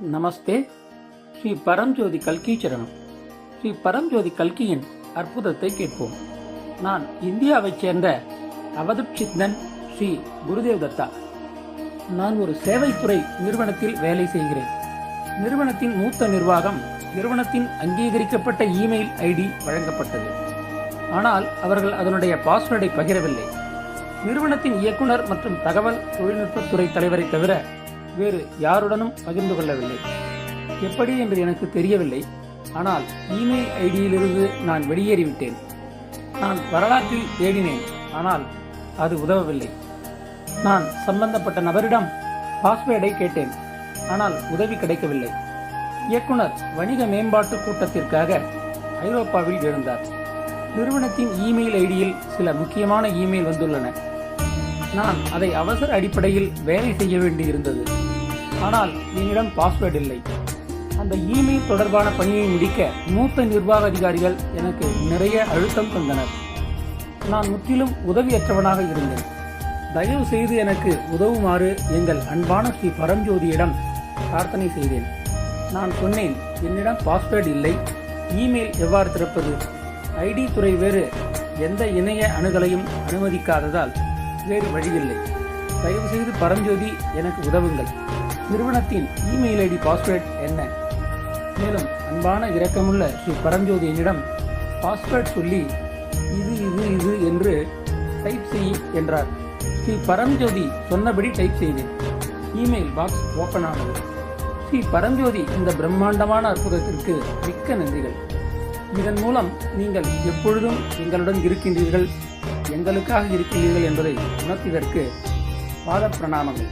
நமஸ்தே. ஸ்ரீ பரம்ஜோதி கல்கி சரணம். ஸ்ரீ பரம்ஜோதி கல்கியின் அற்புதத்தை கேட்போம். நான் இந்தியாவைச் சேர்ந்த அவதுட் சித்தன் ஸ்ரீ குருதேவ் தத்தா. நான் ஒரு சேவைத்துறை நிறுவனத்தில் வேலை செய்கிறேன். நிறுவனத்தின் மூத்த நிர்வாகம் நிறுவனத்தின் அங்கீகரிக்கப்பட்ட இமெயில் ஐடி வழங்கப்பட்டது. ஆனால் அவர்கள் அதனுடைய பாஸ்வேர்டை பகிரவில்லை. நிறுவனத்தின் இயக்குனர் மற்றும் தகவல் தொழில்நுட்பத்துறை தலைவரை தவிர வேறு யாருடனும் பகிர்ந்து கொள்ளவில்லை. எப்படி என்று எனக்கு தெரியவில்லை. ஆனால் இமெயில் ஐடியிலிருந்து நான் வெளியேறிவிட்டேன். நான் வரலாற்றில் தேடினேன். ஆனால் அது உதவவில்லை. நான் சம்பந்தப்பட்ட நபரிடம் பாஸ்வேர்டை கேட்டேன். ஆனால் உதவி கிடைக்கவில்லை. இயக்குனர் வணிக மேம்பாட்டு கூட்டத்திற்காக ஐரோப்பாவில் இருந்தார் நிறுவனத்தின் இமெயில் ஐடியில் சில முக்கியமான இமெயில் வந்துள்ளன. நான் அதை அவசர அடிப்படையில் வேலை செய்ய வேண்டியிருந்தது. ஆனால் என்னிடம் பாஸ்வேர்டு இல்லை. அந்த இமெயில் தொடர்பான பணியை முடிக்க மூத்த நிர்வாக அதிகாரிகள் எனக்கு நிறைய அழுத்தம் தந்தனர். நான் முற்றிலும் உதவியற்றவனாக இருந்தேன். தயவு செய்து எனக்கு உதவுமாறு எங்கள் அன்பான ஸ்ரீ பரஞ்சோதியிடம் பிரார்த்தனை செய்தேன். நான் சொன்னேன் என்னிடம் பாஸ்வேர்டு இல்லை. இமெயில் எவ்வாறு திறப்பது? ஐடி துறை வேறு எந்த இணைய அணுகலையும் அனுமதிக்காததால் வேறு வழியில்லை. தயவுசெய்து பரஞ்சோதி எனக்கு உதவுங்கள். நிறுவனத்தின் இமெயில் ஐடி பாஸ்வேர்ட் என்ன? மேலும் அன்பான இரக்கமுள்ள ஸ்ரீ பரஞ்சோதி என்னிடம் பாஸ்வேர்ட் சொல்லி இது இது இது என்று டைப் செய் என்றார். ஸ்ரீ பரஞ்சோதி சொன்னபடி டைப் செய்தேன் இமெயில் பாக்ஸ் ஓபன் ஆனது. ஸ்ரீ பரஞ்சோதி இந்த பிரம்மாண்டமான அற்புதத்திற்கு மிக்க நன்றிகள். இதன் மூலம் நீங்கள் எப்பொழுதும் எங்களுடன் இருக்கின்றீர்கள். எங்களுக்காக இருக்கிறீர்கள் என்பதை உணர்த்தியதற்கு பாத பிரணாமங்கள்